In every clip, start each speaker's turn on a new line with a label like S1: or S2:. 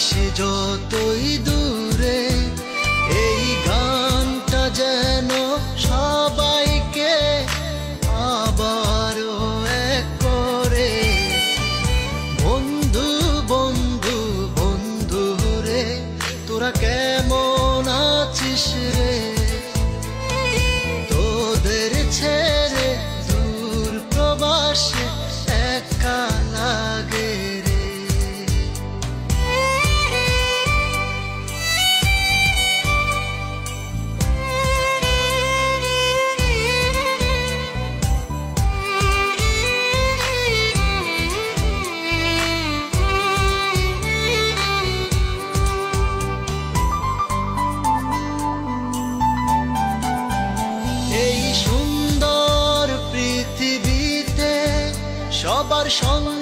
S1: সে যতই দূর yavaş olmaz.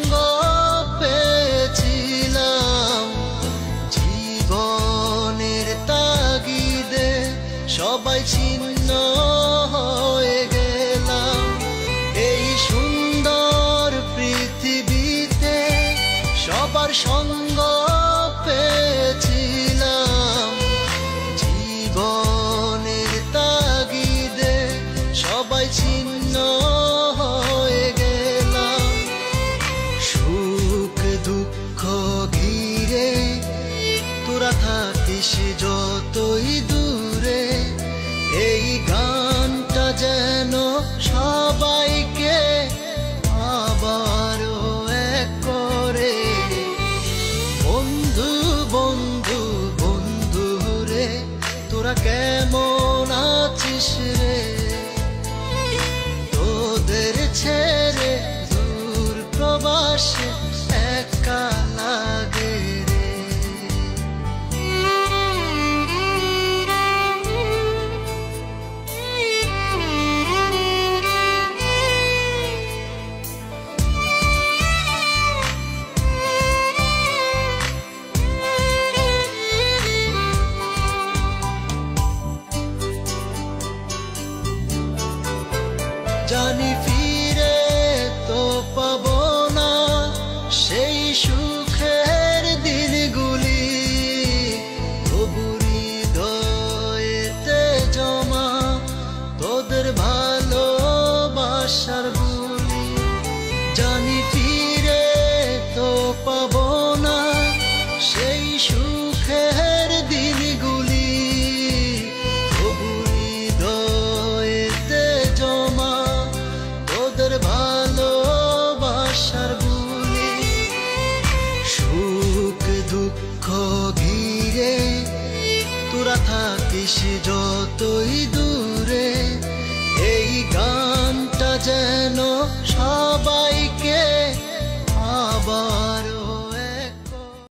S1: Johnny. সুখ দুঃখ ঘিরে তোরা থাকিস যতই দূরে এই গানটা যেন সবাই